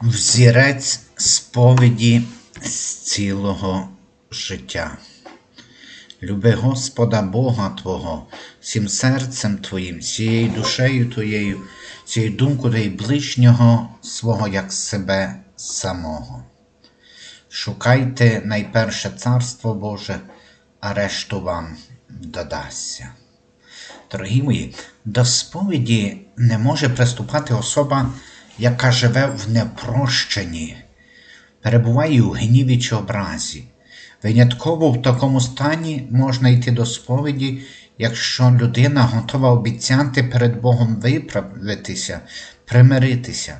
Взірець сповіді з цілого життя. Люби Господа Бога Твого, всім серцем Твоїм, всією душею Твоєю, всією думкою Твоєю ближнього свого, як себе самого. Шукайте найперше Царство Боже, а решту вам додасться. Дорогі мої, до сповіді не може приступати особа, яка живе в непрощенні, перебуває у гніві чи образі. Винятково в такому стані можна йти до сповіді, якщо людина готова обіцяти перед Богом виправитися, примиритися.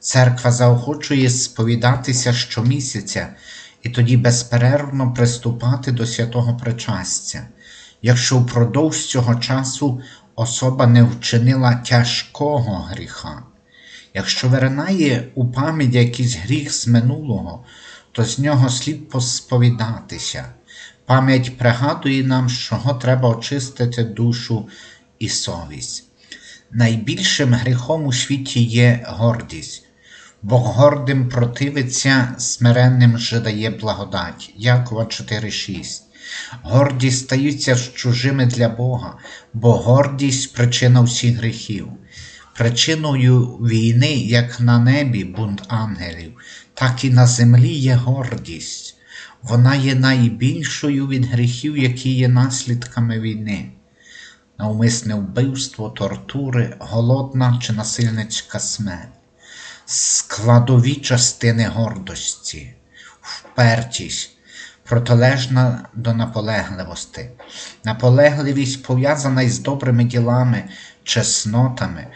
Церква заохочує сповідатися щомісяця і тоді безперервно приступати до святого причастя. Якщо впродовж цього часу особа не вчинила тяжкого гріха, якщо виринає у пам'ять якийсь гріх з минулого, то з нього слід посповідатися. Пам'ять пригадує нам, що треба очистити душу і совість. Найбільшим гріхом у світі є гордість. Бог гордим противиться, смиренним же дає благодать. Якова 4,6. Гордість стаються чужими для Бога, бо гордість причина всіх гріхів. Причиною війни, як на небі бунт ангелів, так і на землі є гордість. Вона є найбільшою від гріхів, які є наслідками війни. Навмисне вбивство, тортури, голодна чи насильницька смерть, складові частини гордості, впертість, протилежна до наполегливості. Наполегливість пов'язана із добрими ділами, чеснотами,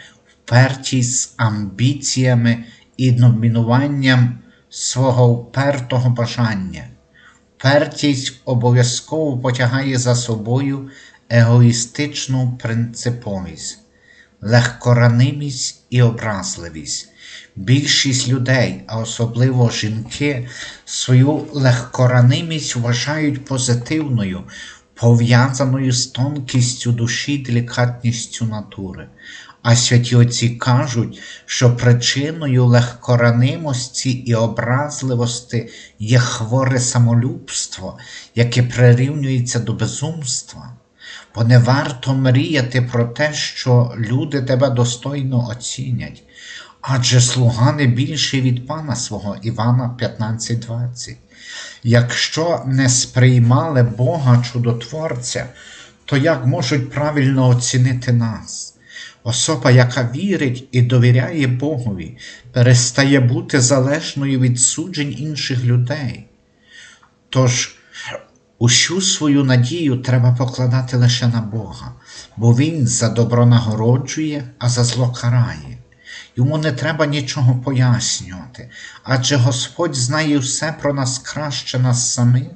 впертість амбіціями і домінуванням свого впертого бажання. Впертість обов'язково потягає за собою егоїстичну принциповість, легкоранимість і образливість. Більшість людей, а особливо жінки, свою легкоранимість вважають позитивною, пов'язаною з тонкістю душі, делікатністю натури. А святі отці кажуть, що причиною легкоранимості і образливості є хворе самолюбство, яке прирівнюється до безумства. Бо не варто мріяти про те, що люди тебе достойно оцінять, адже слуга не більший від пана свого Івана 15:20. Якщо не сприймали Бога чудотворця, то як можуть правильно оцінити нас? Особа, яка вірить і довіряє Богові, перестає бути залежною від суджень інших людей. Тож усю свою надію треба покладати лише на Бога, бо Він за добро нагороджує, а за зло карає. Йому не треба нічого пояснювати, адже Господь знає все про нас краще нас самих,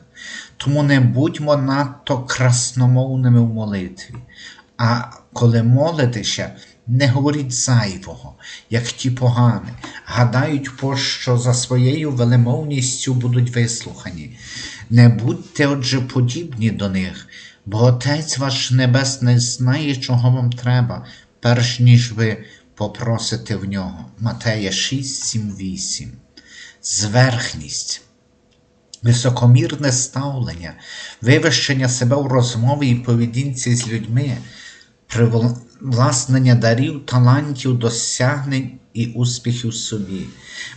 тому не будьмо надто красномовними в молитві. А коли молитеся, не говоріть зайвого, як ті погані, гадають, що за своєю велемовністю будуть вислухані. Не будьте, отже, подібні до них, бо Отець ваш Небесний знає, чого вам треба, перш ніж ви попросите в нього. Матея 6, 7, 8. Зверхність. Високомірне ставлення, вивищення себе у розмові і поведінці з людьми, привласнення дарів, талантів, досягнень і успіхів собі.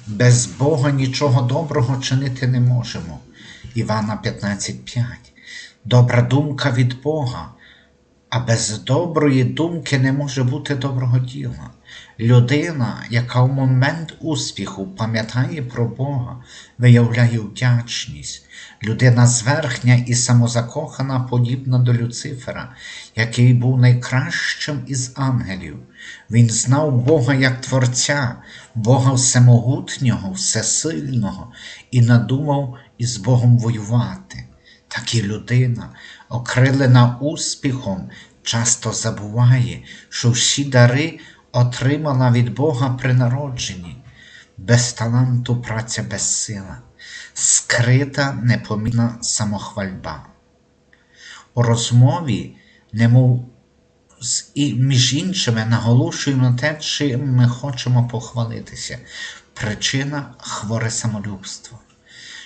Без Бога нічого доброго чинити не можемо. Івана 15,5. Добра думка від Бога, а без доброї думки не може бути доброго діла. Людина, яка в момент успіху пам'ятає про Бога, виявляє вдячність. Людина зверхня і самозакохана, подібна до Люцифера, який був найкращим із ангелів. Він знав Бога як Творця, Бога всемогутнього, всесильного, і надумав із Богом воювати. Так і людина, окрилена успіхом, часто забуває, що всі дари отримана від Бога при народженні, без таланту праця безсила, скрита непомітна самохвальба. У розмові, немов між іншими, наголошуємо на те, чим ми хочемо похвалитися. причина хворе самолюбство.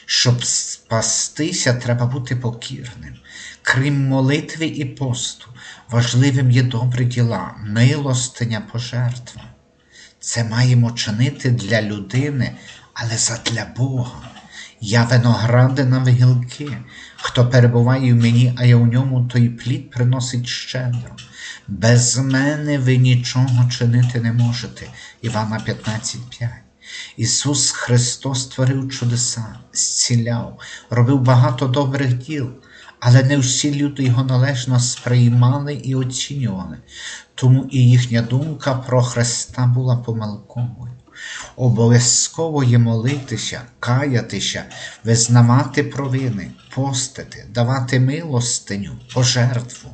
Щоб спастися, треба бути покірним. Крім молитви і посту, важливим є добрі діла, милостиня, пожертва. Це маємо чинити для людини, але задля Бога. Я виноградина в гілки. Хто перебуває в мені, а я у ньому, той плід приносить щедро. Без мене ви нічого чинити не можете. Івана 15,5. Ісус Христос творив чудеса, зціляв, робив багато добрих діл, але не всі люди його належно сприймали і оцінювали, тому і їхня думка про Христа була помилковою. Обов'язково є молитися, каятися, визнавати провини, постити, давати милостиню, пожертву.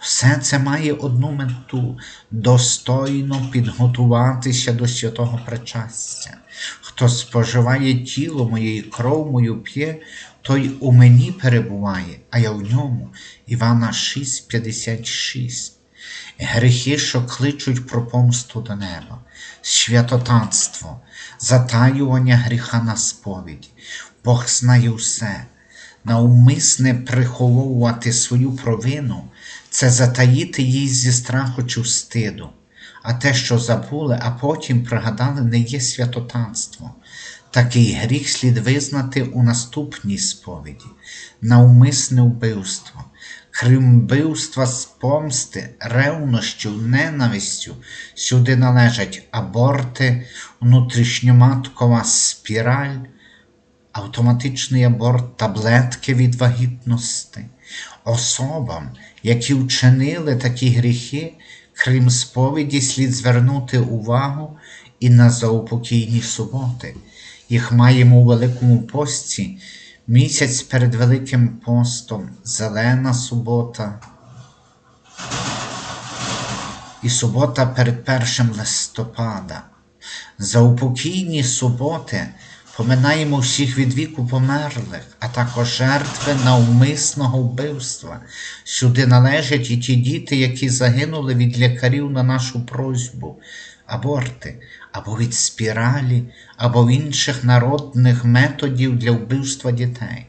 Все це має одну мету достойно підготуватися до святого причастя. Хто споживає тіло моє і кров мою п'є, той у мені перебуває, а я в ньому. Івана 6,56. Гріхи, що кличуть про помсту до неба, святотатство, затаювання гріха на сповіді. Бог знає все. Навмисне приховувати свою провину це затаїти її зі страху чи встиду. А те, що забули, а потім пригадали, не є святотатство. Такий гріх слід визнати у наступній сповіді навмисне вбивство. Крім вбивства з помсти, ревнощів, ненавистю, сюди належать аборти, внутрішньоматкова спіраль, автоматичний аборт, таблетки від вагітності. Особам, які вчинили такі гріхи, крім сповіді, слід звернути увагу і на заупокійні суботи. Їх маємо у Великому пості місяць перед Великим постом, Зелена субота і субота перед першим листопада. За упокійні суботи поминаємо всіх від віку померлих, а також жертви навмисного вбивства. Сюди належать і ті діти, які загинули від лікарів на нашу просьбу, аборти, або від спіралі, або інших народних методів для вбивства дітей.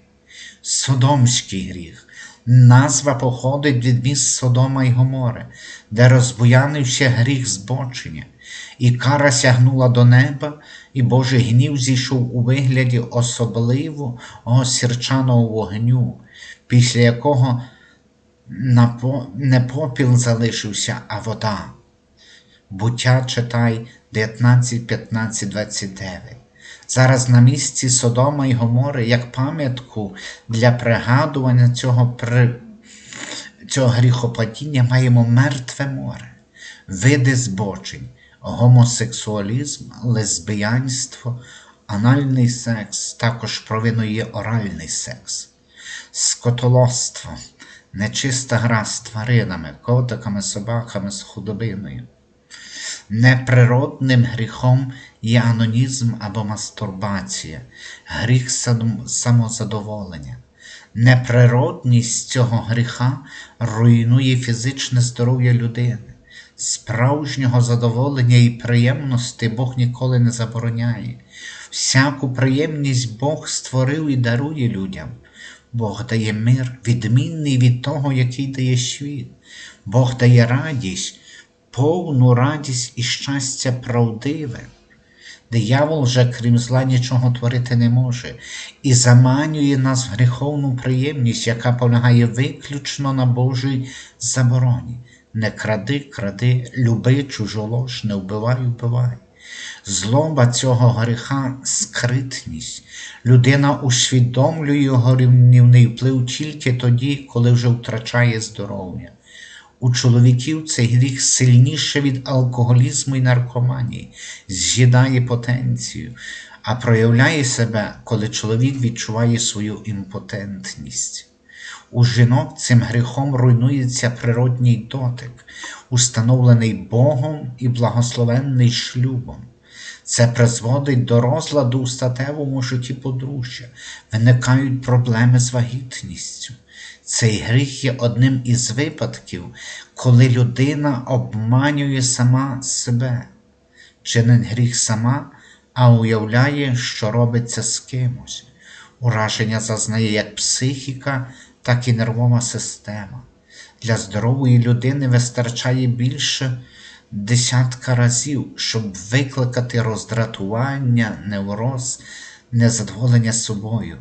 Содомський гріх. Назва походить від міст Содома і Гомори, де розбуянився гріх збочення, і кара сягнула до неба, і Божий гнів зійшов у вигляді особливого сірчаного вогню, після якого не попіл залишився, а вода. Буття читай 19, 15, 29. Зараз на місці Содома і Гомори, як пам'ятку для пригадування цього при... цього гріхопадіння маємо мертве море, види збочень, гомосексуалізм, лесбіянство, анальний секс, також провиною є оральний секс, скотолоство, нечиста гра з тваринами, котиками, собаками, з худобиною. Неприродним гріхом є анонізм або мастурбація, гріх самозадоволення. Неприродність цього гріха руйнує фізичне здоров'я людини. Справжнього задоволення і приємності Бог ніколи не забороняє. Всяку приємність Бог створив і дарує людям. Бог дає мир, відмінний від того, який дає світ. Бог дає радість повну радість і щастя правдиве. Диявол же, крім зла, нічого творити не може, і заманює нас в гріховну приємність, яка полягає виключно на Божій забороні. Не кради, кради, люби чужолож, не вбивай, вбивай. Злоба цього гріха скритність. Людина усвідомлює його рівнівний вплив тільки тоді, коли вже втрачає здоров'я. У чоловіків цей гріх сильніше від алкоголізму і наркоманії, з'їдає потенцію, а проявляє себе, коли чоловік відчуває свою імпотентність. У жінок цим гріхом руйнується природній дотик, установлений Богом і благословенний шлюбом. Це призводить до розладу у статевому житті подружжя, виникають проблеми з вагітністю. Цей гріх є одним із випадків, коли людина обманює сама себе, чинить гріх сама, а уявляє, що робиться з кимось. Ураження зазнає як психіка, так і нервова система. Для здорової людини вистачає більше десятка разів, щоб викликати роздратування, невроз, незадоволення собою.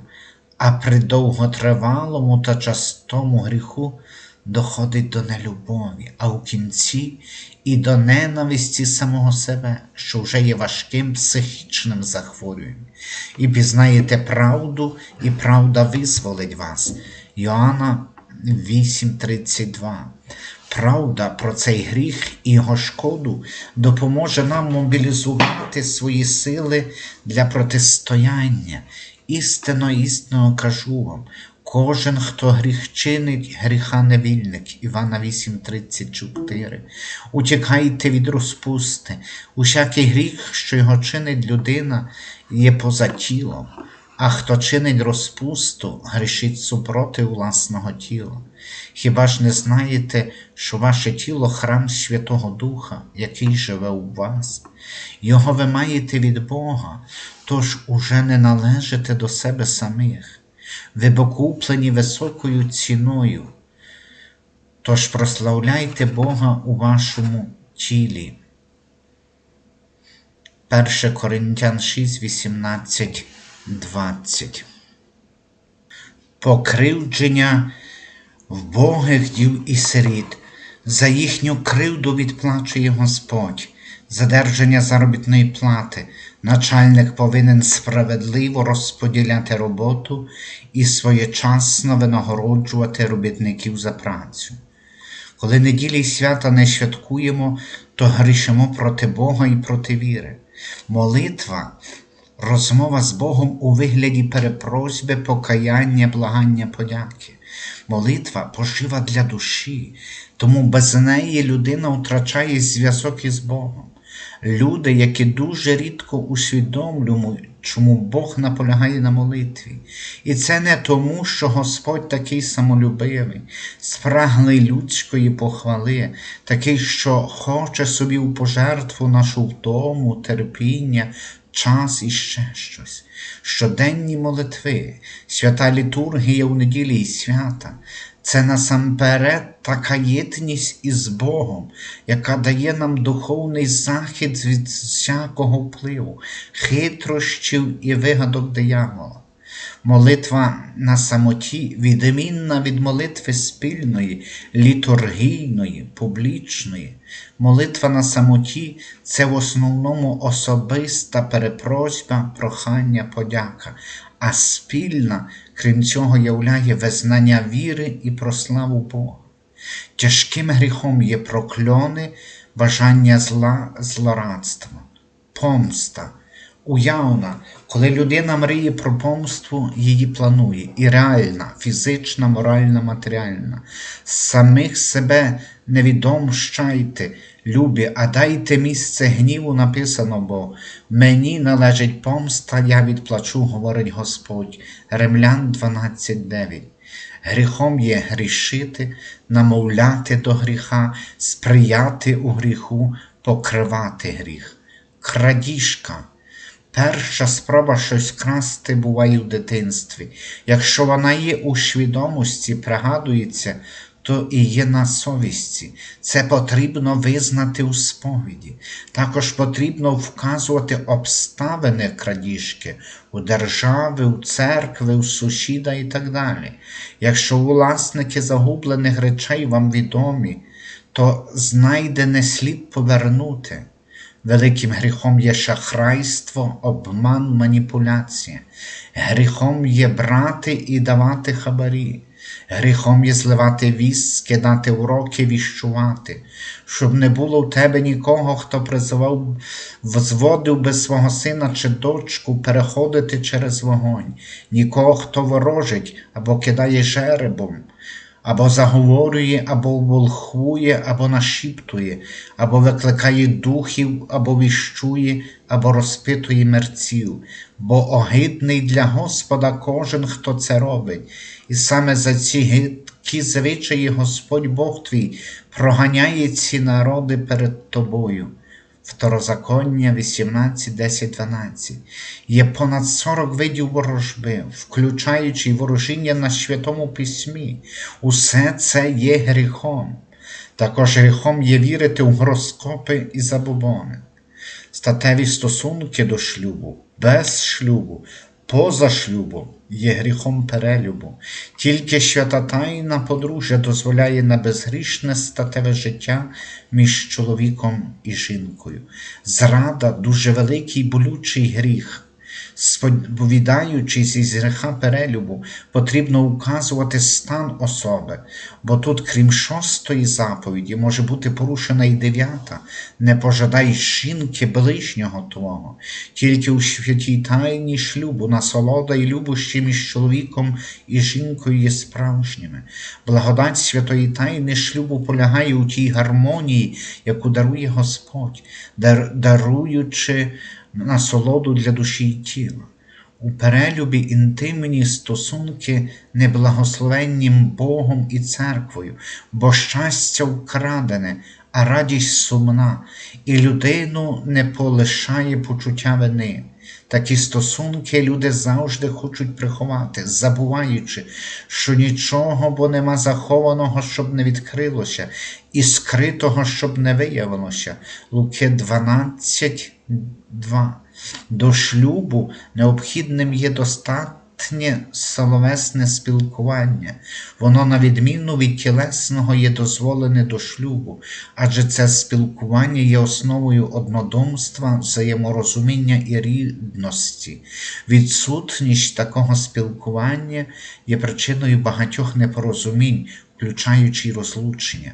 А при довготривалому та частому гріху доходить до нелюбові, а у кінці і до ненависті самого себе, що вже є важким психічним захворюванням. І пізнаєте правду, і правда визволить вас. Йоанна 8:32. Правда про цей гріх і його шкоду допоможе нам мобілізувати свої сили для протистояння. Істинно, істинно кажу вам, кожен, хто гріх чинить, гріха невільник. Івана 8:34. Утікайте від розпусти. Усякий гріх, що його чинить людина, є поза тілом. А хто чинить розпусту, грішить супроти власного тіла. Хіба ж не знаєте, що ваше тіло храм Святого Духа, який живе у вас? Його ви маєте від Бога, тож уже не належите до себе самих. Ви бо куплені високою ціною. Тож прославляйте Бога у вашому тілі. 1 Коринтян 6, 18, 20. Покривдження вбогих дів і сиріт. За їхню кривду відплачує Господь, задержання заробітної плати. Начальник повинен справедливо розподіляти роботу і своєчасно винагороджувати робітників за працю. Коли неділі й свята не святкуємо, то грішимо проти Бога і проти віри. Молитва, розмова з Богом у вигляді перепросьби, покаяння, благання, подяки. Молитва пожива для душі, тому без неї людина втрачає зв'язок із Богом. Люди, які дуже рідко усвідомлюють, чому Бог наполягає на молитві. І це не тому, що Господь такий самолюбивий, спраглий людської похвали, такий, що хоче собі у пожертву нашу втому, терпіння, час і ще щось. Щоденні молитви, свята літургія у неділі і свята. Це насамперед така єдність із Богом, яка дає нам духовний захід від всякого впливу, хитрощів і вигадок диявола. Молитва на самоті відмінна від молитви спільної, літургійної, публічної. Молитва на самоті це в основному особиста перепросьба, прохання, подяка, а спільна, крім цього, являє визнання віри і прославу Бога. Тяжким гріхом є прокльони, бажання зла, злорадство, помста. Уявна, коли людина мріє про помству, її планує і реальна, фізична, моральна, матеріальна. Самих себе не відомщайте, любі, а дайте місце гніву написано, бо мені належить помста, я відплачу, говорить Господь. Ремлян 12.9. Гріхом є грішити, намовляти до гріха, сприяти у гріху, покривати гріх. Крадіжка. Перша спроба щось красти буває в дитинстві. Якщо вона є у свідомості, пригадується, то і є на совісті. Це потрібно визнати у сповіді. Також потрібно вказувати обставини крадіжки у держави, у церкви, у сусіда і так далі. Якщо власники загублених речей вам відомі, то знайдене слід повернути. Великим гріхом є шахрайство, обман, маніпуляція. Гріхом є брати і давати хабарі. Гріхом є зливати віс, скидати уроки, віщувати, щоб не було в тебе нікого, хто призивав, взводив би свого сина чи дочку переходити через вогонь, нікого, хто ворожить або кидає жеребом або заговорює, або волхує, або нашіптує, або викликає духів, або віщує, або розпитує мерців, бо огидний для Господа кожен, хто це робить, і саме за ці гидкі звичаї Господь Бог твій проганяє ці народи перед тобою. Второзаконня 18, 10, 12. Є понад 40 видів ворожби, включаючи й ворожіння на Святому Письмі. Усе це є гріхом. Також гріхом є вірити у гороскопи і забобони. Статеві стосунки до шлюбу, без шлюбу, поза шлюбом є гріхом перелюбу. Тільки свята тайна подружжя дозволяє на безгрішне статеве життя між чоловіком і жінкою. Зрада дуже великий болючий гріх. Сповідаючись із гріха перелюбу, потрібно указувати стан особи, бо тут, крім шостої заповіді, може бути порушена і дев'ята не пожадай жінки ближнього твого, тільки у святій тайні шлюбу насолода і любощі між чоловіком і жінкою є справжніми. Благодать святої тайни шлюбу полягає у тій гармонії, яку дарує Господь, дар, даруючи насолоду для душі і тіла. У перелюбі інтимні стосунки неблагословеннім Богом і церквою, бо щастя вкрадене, а радість сумна, і людину не полишає почуття вини. Такі стосунки люди завжди хочуть приховати, забуваючи, що нічого, бо нема захованого, щоб не відкрилося, і скритого, щоб не виявилося. Луки 12, 2. До шлюбу необхідним є достатнє словесне спілкування. Воно, на відміну від тілесного, є дозволене до шлюбу, адже це спілкування є основою однодумства, взаєморозуміння і рідності. Відсутність такого спілкування є причиною багатьох непорозумінь, включаючи розлучення.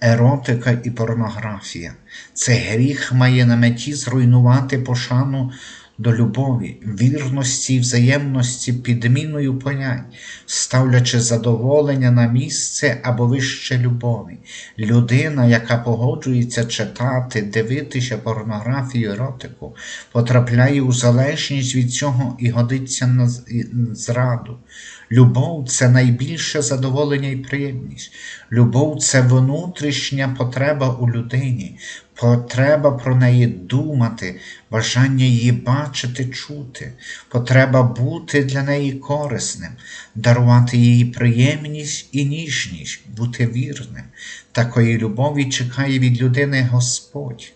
Еротика і порнографія. Це гріх має на меті зруйнувати пошану до любові, вірності і взаємності підміною понять, ставлячи задоволення на місце або вище любові. Людина, яка погоджується читати, дивитися порнографію, еротику, потрапляє у залежність від цього і годиться на зраду. Любов це найбільше задоволення і приємність. Любов це внутрішня потреба у людині, потреба про неї думати, бажання її бачити, чути, потреба бути для неї корисним, дарувати їй приємність і ніжність, бути вірним. Такої любові чекає від людини Господь.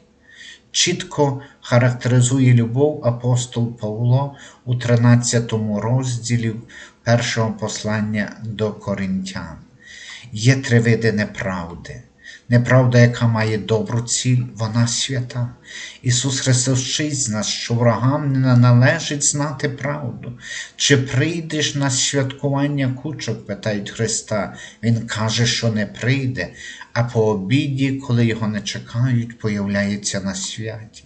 Чітко характеризує любов апостол Павло у 13 розділі першого послання до коринтян. Є три види неправди. Неправда, яка має добру ціль, вона свята. Ісус Христос вчить нас, що ворогам не належить знати правду. Чи прийдеш на святкування кучок, питають Христа. Він каже, що не прийде, а по обіді, коли його не чекають, появляється на святі.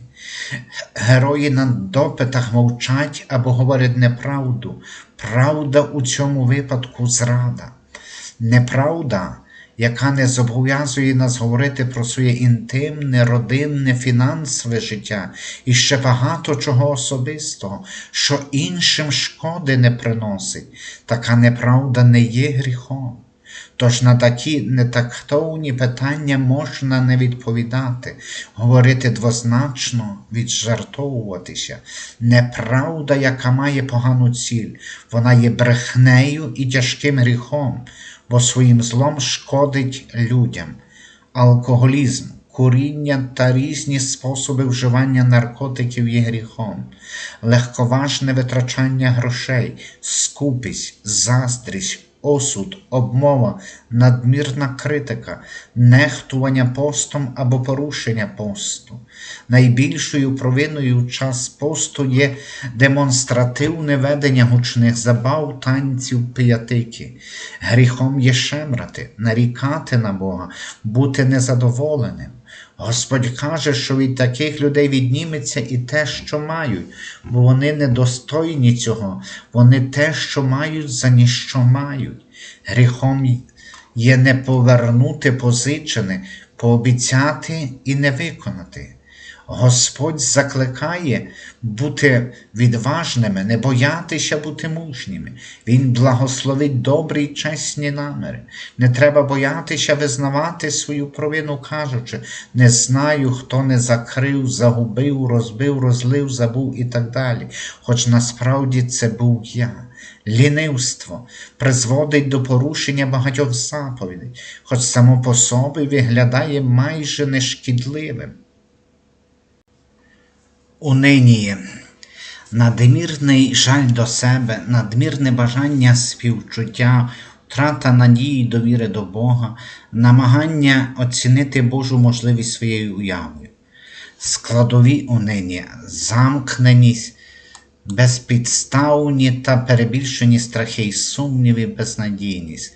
Герої на допитах мовчать або говорять неправду. Правда у цьому випадку зрада. Неправда, яка не зобов'язує нас говорити про своє інтимне, родинне, фінансове життя і ще багато чого особистого, що іншим шкоди не приносить. Така неправда не є гріхом. Тож на такі нетактовні питання можна не відповідати, говорити двозначно, віджартовуватися. Неправда, яка має погану ціль, вона є брехнею і тяжким гріхом, бо своїм злом шкодить людям. Алкоголізм, куріння та різні способи вживання наркотиків є гріхом, легковажне витрачання грошей, скупість, заздрість осуд, обмова, надмірна критика, нехтування постом або порушення посту. Найбільшою провиною в час посту є демонстративне ведення гучних забав, танців, пиятики. Гріхом є шемрати, нарікати на Бога, бути незадоволеним. Господь каже, що від таких людей відніметься і те, що мають, бо вони недостойні цього, вони те, що мають, за ніщо мають. Гріхом є не повернути позичене, пообіцяти і не виконати. Господь закликає бути відважними, не боятися бути мужніми. Він благословить добрі й чесні наміри. Не треба боятися визнавати свою провину, кажучи, не знаю, хто не закрив, загубив, розбив, розлив, забув і так далі. Хоч насправді це був я. Лінивство призводить до порушення багатьох заповідей, хоч само по собі виглядає майже нешкідливим. Униніє надмірний жаль до себе, надмірне бажання співчуття, втрата надії довіри до Бога, намагання оцінити Божу можливість своєю уявою, складові унині, замкненість, безпідставні та перебільшені страхи й сумніви, безнадійність.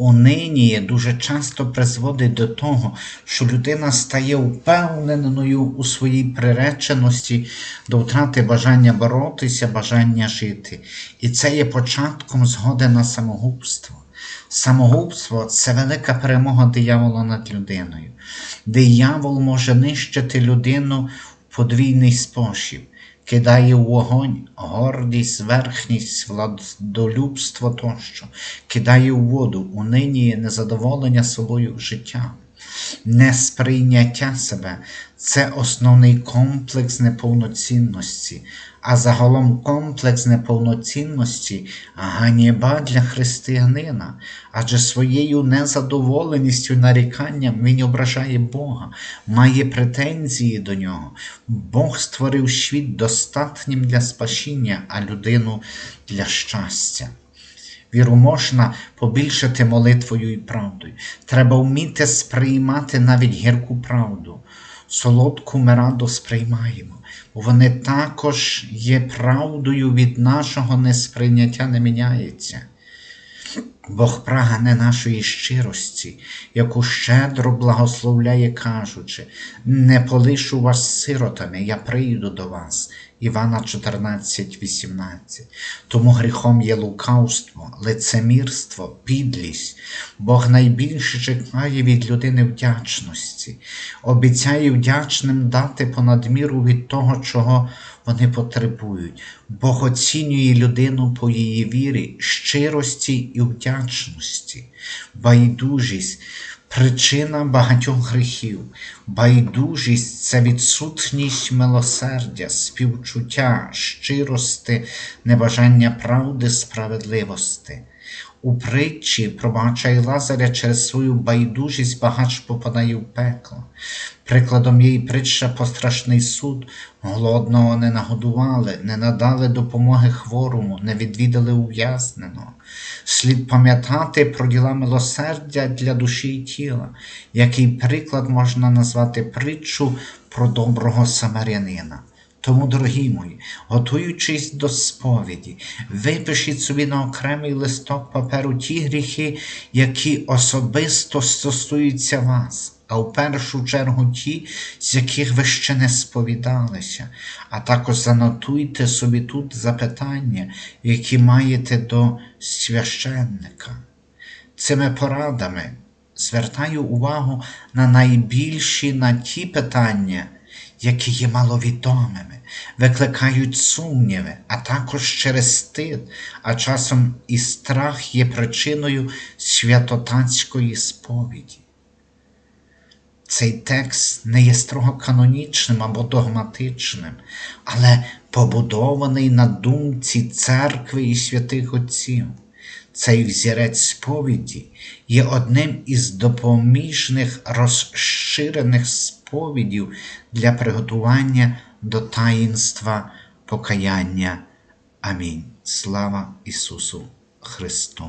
Униніє дуже часто призводить до того, що людина стає впевненою у своїй приреченості до втрати бажання боротися, бажання жити. І це є початком згоди на самогубство. Самогубство це велика перемога диявола над людиною. Диявол може нищити людину в подвійний спосіб кидає в вогонь гордість, верхність, владолюбство тощо, кидає у воду, униніє незадоволення собою життям. Несприйняття себе це основний комплекс неповноцінності, а загалом комплекс неповноцінності ганіба для християнина, адже своєю незадоволеністю наріканням він ображає Бога, має претензії до нього. Бог створив світ достатнім для спасіння, а людину для щастя. Віру можна побільшити молитвою і правдою. Треба вміти сприймати навіть гірку правду. Солодку ми радо сприймаємо, бо вони також є правдою від нашого несприйняття не міняється. Бог прагне нашої щирості, яку щедро благословляє, кажучи, не полишу вас сиротами, я прийду до вас. Івана 14, 18. Тому гріхом є лукавство, лицемірство, підлість. Бог найбільше чекає від людини вдячності, обіцяє вдячним дати понад міру від того, чого вони потребують. Бог оцінює людину по її вірі, щирості і вдячності, байдужість. Причина багатьох гріхів, байдужість це відсутність милосердя, співчуття, щирости, небажання правди, справедливості. У притчі пробачай Лазаря через свою байдужість багач попадає в пекло. Прикладом й притча по страшний суд, голодного не нагодували, не надали допомоги хворому, не відвідали ув'язненого. Слід пам'ятати про діла милосердя для душі і тіла, який приклад можна назвати притчу про доброго самарянина. Тому, дорогі мої, готуючись до сповіді, випишіть собі на окремий листок паперу ті гріхи, які особисто стосуються вас, а в першу чергу ті, з яких ви ще не сповідалися, а також занотуйте собі тут запитання, які маєте до священника. Цими порадами звертаю увагу на найбільші на ті питання які є маловідомими, викликають сумніви, а також через стид, а часом і страх є причиною святотатської сповіді. Цей текст не є строго канонічним або догматичним, але побудований на думці церкви і святих Отців. Цей взірець сповіді є одним із допоміжних розширених сповідів для приготування до таїнства покаяння. Амінь. Слава Ісусу Христу!